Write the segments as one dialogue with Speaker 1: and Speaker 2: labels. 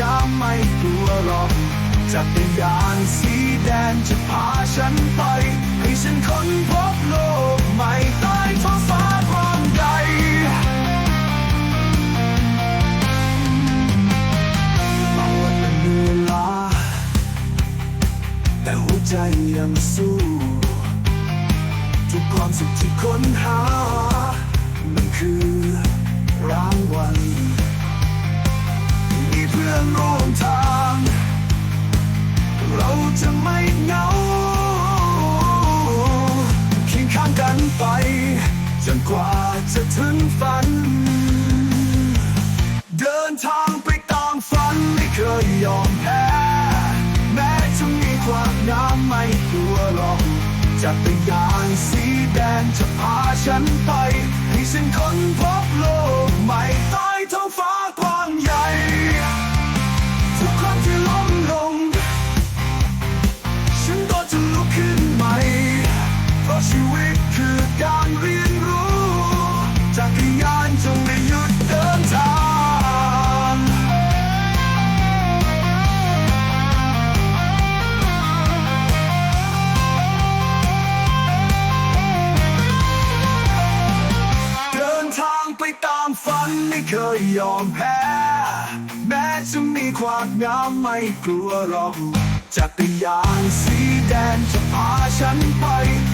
Speaker 1: งามไม่กลัวหรอกจักรยานสีแดงจะพาฉันไป ให้ฉันค้นพบโลกใหม่ใต้ท้องฟ้ากว้างใหญ่บางวันมันเหนื่อยล้าแต่หัวใจยังสู้ ทุกความสุขที่ค้นหา มันคือรางวัล อนร่วมทาง เราจะไม่เหงาเคียงข้างกันไป จนกว่าจะถึงฝัน เดินทางไปตามฝันไม่เคยยอมแพ้ แม้จะมีความน้ำไม่กลัวหรอกจักรยานสีแดงจะพาฉันไป ให้ฉันค้นพบโลกใหม่ ไม่เคยยอมแพ้ แม้จะมีความงามไม่กลัวหรอกจักรยานสีแดงจะพาฉันไป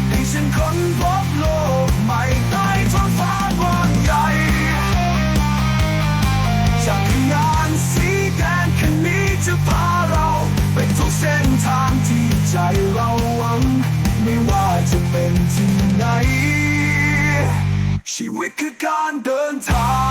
Speaker 1: ให้ฉันค้นพบโลกใหม่ใต้ท้องฟ้ากว้างใหญ่จักรยานสีแดงคันนี้จะพาเราไปทุกเส้นทางที่ใจเราหวัง ไม่ว่าจะเป็นที่ไหน ชีวิตคือการเดินทาง